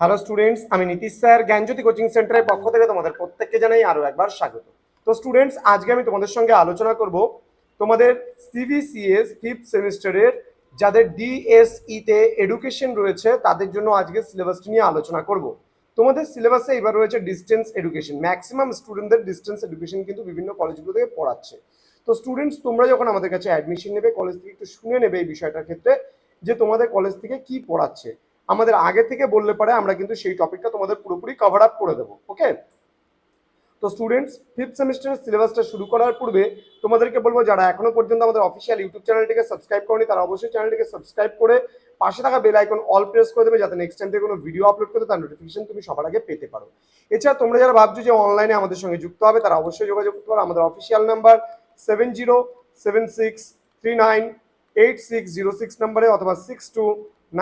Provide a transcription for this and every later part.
Hello students আমি Nitish sir, জ্ঞানজ্যোতি coaching সেন্টারের পক্ষ থেকে তোমাদের প্রত্যেককে জানাই আরও একবার স্বাগত। তো স্টুডেন্টস আজকে আমি তোমাদের সঙ্গে আলোচনা করব তোমাদের সিবিসিএস ফিফথ সেমিস্টারের যাদের ডিএসই তে এডুকেশন রয়েছে, তাদের জন্য আজকে সিলেবাসটি নিয়ে আলোচনা করব। তোমাদের সিলেবাসে এবার রয়েছে ডিস্টেন্স এডুকেশন ম্যাক্সিমাম স্টুডেন্টদের ডিস্টেন্স এডুকেশন কিন্তু বিভিন্ন কলেজগুলো থেকে পড়াচ্ছে। তো স্টুডেন্টস তোমরা যখন আমাদের কাছে অ্যাডমিশন নেবে কলেজ থেকে একটু শুনে নেবে এই বিষয়টার ক্ষেত্রে যে তোমাদের কলেজ থেকে কি পড়াচ্ছে। আমাদের আগে থেকে বললে পারে আমরা কিন্তু সেই টপিকটা তোমাদের পুরোপুরি কভার আপ করে দেবো ওকে তো স্টুডেন্টস ফিফথ সেমিস্টারের সিলেবাসটা শুরু করার পূর্বে তোমাদেরকে বলব, যারা এখনও পর্যন্ত আমাদের অফিসিয়াল ইউটিউব চ্যানেলটিকে সাবস্ক্রাইব করেনি, তারা অবশ্যই চ্যানেলটিকে সাবস্ক্রাইব করে পাশে থাকা বেল আইকন অল প্রেস করে দেবে, যাতে নেক্সট টাইম থেকে কোনো ভিডিও আপলোড করতে তার নোটিফিকেশন তুমি সবার আগে পেতে পারো। এছাড়া তোমরা যারা ভাবছ যে অনলাইনে আমাদের সঙ্গে যুক্ত হবে, তারা অবশ্যই যোগাযোগ করতে পারো। আমাদের official number seven zero seven six three nine eight six zero six নাম্বারে অথবা six two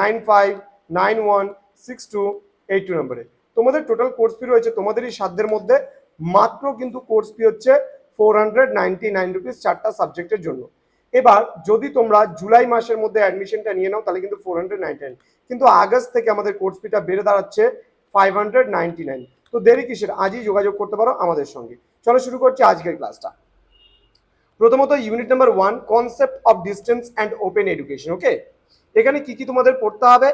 nine five nine one six two eight two নম্বরে। তোমাদের টোটাল কোর্স ফি রয়েছে তোমাদেরই সাধ্যের মধ্যে, মাত্র কিন্তু কোর্স ফি হচ্ছে four hundred ninety nine rupees চারটা সাবজেক্টের জন্য। এবার যদি তোমরা জুলাই মাসের মধ্যে অ্যাডমিশনটা নিয়ে নাও, তাহলে কিন্তু ফোর হান্ড্রেড নাইনটি নাইন কিন্তু আগস্ট থেকে আমাদের কোর্স ফিটা বেড়ে দাঁড়াচ্ছে ফাইভ হান্ড্রেড নাইনটি নাইন তো দেরি কিসের? আজই যোগাযোগ করতে পারো আমাদের সঙ্গে। চলো শুরু করছি আজকের ক্লাসটা প্রথমত unit number one concept of distance and open education okay এখানে কি কি তোমাদের পড়তে হবে?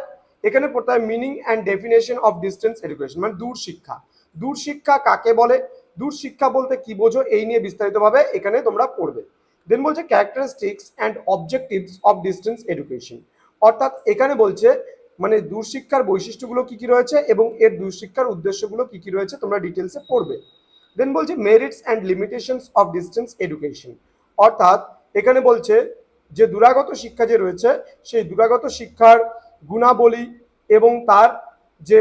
এখানে পড়তে হবে meaning and definition of distance education মানে দূর শিক্ষা। দূর শিক্ষা কাকে বলে? দূর শিক্ষা বলতে কি বোঝো? এই নিয়ে বিস্তারিতভাবে এখানে তোমরা পড়বে। দেন বলছে characteristics and objectives of distance education অর্থাৎ এখানে বলছে মানে দূরশিক্ষার বৈশিষ্ট্যগুলো কি কি রয়েছে এবং এর দূরশিক্ষার উদ্দেশ্যগুলো কি কি রয়েছে তোমরা ডিটেলসে পড়বে। দেন বলছে merits and limitations of distance education অর্থাৎ এখানে বলছে, যে দূরাগত শিক্ষা যে রয়েছে, সেই দূরাগত শিক্ষার গুণাবলী এবং তার যে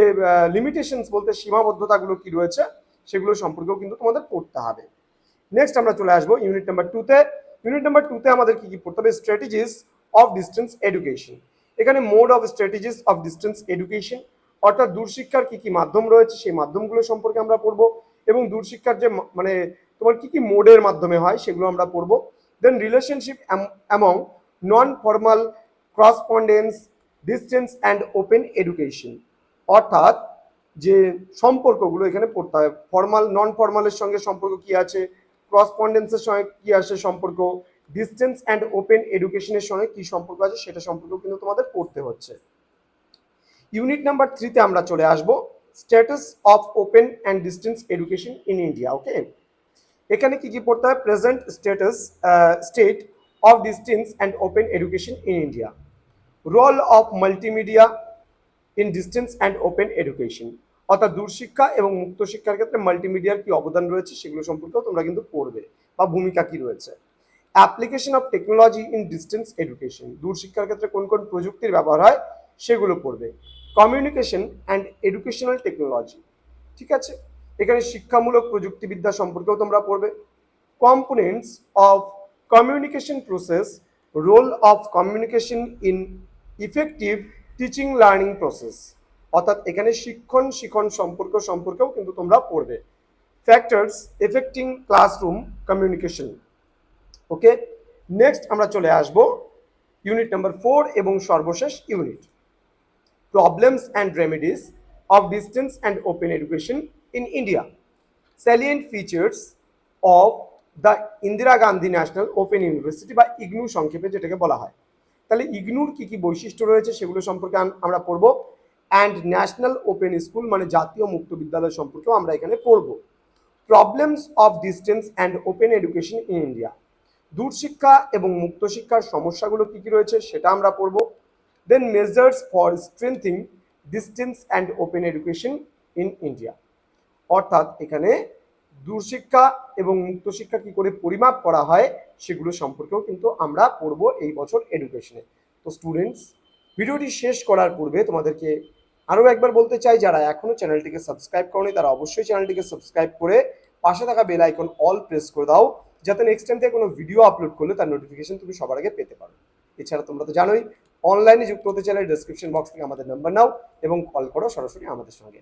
লিমিটেশনস বলতে সীমাবদ্ধতাগুলো কি রয়েছে, সেগুলো সম্পর্কেও কিন্তু তোমাদের পড়তে হবে। নেক্সট আমরা চলে আসব ইউনিট নাম্বার টুতে ইউনিট নাম্বার টুতে আমাদের কি কি পড়তে হবে? স্ট্র্যাটেজিস অফ ডিস্টেন্স এডুকেশন এখানে mode of strategies of distance education অর্থাৎ দূরশিক্ষার কি কি মাধ্যম রয়েছে, সেই মাধ্যমগুলো সম্পর্কে আমরা পড়ব এবং দূরশিক্ষার যে মানে তোমার কি কি মোডের মাধ্যমে হয়, সেগুলো আমরা পড়ব। Then relationship among non formal correspondence distance and open education অর্থাৎ যে সম্পর্কগুলো এখানে পড়তে হবে ফর্মাল নন ফর্মালের সঙ্গে সম্পর্ক কি আছে? ক্রসপন্ডেন্সের সঙ্গে কি আছে সম্পর্ক? ডিস্টেন্স অ্যান্ড ওপেন এডুকেশনের সঙ্গে কি সম্পর্ক আছে? সেটা সম্পর্ক কিন্তু তোমাদের পড়তে হচ্ছে। ইউনিট নাম্বার থ্রিতে আমরা চলে আসব। Status of open and distance education in India okay এখানে কি কি পড়তে হয়? Present status state of distance and open education in India role of multimedia in distance and open education অর্থাৎ দূরশিক্ষা এবং মুক্ত শিক্ষার ক্ষেত্রে মাল্টিমিডিয়ার কি অবদান রয়েছে সেগুলো সম্পর্কেও তোমরা কিন্তু পড়বে বা ভূমিকা কি রয়েছে। Application of technology in distance education দূরশিক্ষার ক্ষেত্রে কোন কোন প্রযুক্তির ব্যবহার হয় সেগুলো পড়বে। কমিউনিকেশন অ্যান্ড এডুকেশনাল টেকনোলজি ঠিক আছে? এখানে শিক্ষামূলক প্রযুক্তিবিদ্যা সম্পর্কেও তোমরা পড়বে। Components of communication process role of communication in effective teaching learning process অর্থাৎ এখানে শিক্ষণ, শিখন সম্পর্ক সম্পর্কেও কিন্তু তোমরা পড়বে। Factors affecting classroom communication okay next আমরা চলে আসব ইউনিট নাম্বার ফোর এবং সর্বশেষ unit problems and remedies of distance and open education in India salient features of the Indira Gandhi national open university বা ইগনু সংক্ষেপে যেটাকে বলা হয়। তাহলে ইগনুর কি কি বৈশিষ্ট্য রয়েছে সেগুলো সম্পর্কে আমরা পড়ব। অ্যান্ড ন্যাশনাল ওপেন স্কুল মানে জাতীয় মুক্ত বিদ্যালয় সম্পর্কেও আমরা এখানে পড়ব। Problems of distance and open education in India দূরশিক্ষা এবং মুক্ত শিক্ষার সমস্যাগুলো কি কি রয়েছে সেটা আমরা পড়ব। Then measures for strengthening distance and open education in India অর্থাৎ এখানে দূরশিক্ষা এবং মুক্ত শিক্ষা কি করে পরিমাপ করা হয় সেগুলো সম্পর্কেও কিন্তু আমরা পড়ব এই বছর এডুকেশনে তো স্টুডেন্টস ভিডিওটি শেষ করার পূর্বে তোমাদেরকে আরও একবার বলতে চাই, যারা এখনও চ্যানেলটিকে সাবস্ক্রাইব করনি, তারা অবশ্যই চ্যানেলটিকে সাবস্ক্রাইব করে পাশে থাকা বেল আইকন অল প্রেস করে দাও, যাতে নেক্সট টাইম থেকে কোনো ভিডিও আপলোড করলে তার নোটিফিকেশন তুমি সবার আগে পেতে পারো। এছাড়া তোমরা তো জানোই অনলাইনে যুক্ত হতে চাইলে ডিসক্রিপশন বক্স থেকে আমাদের নাম্বার নাও এবং কল করো সরাসরি আমাদের সঙ্গে।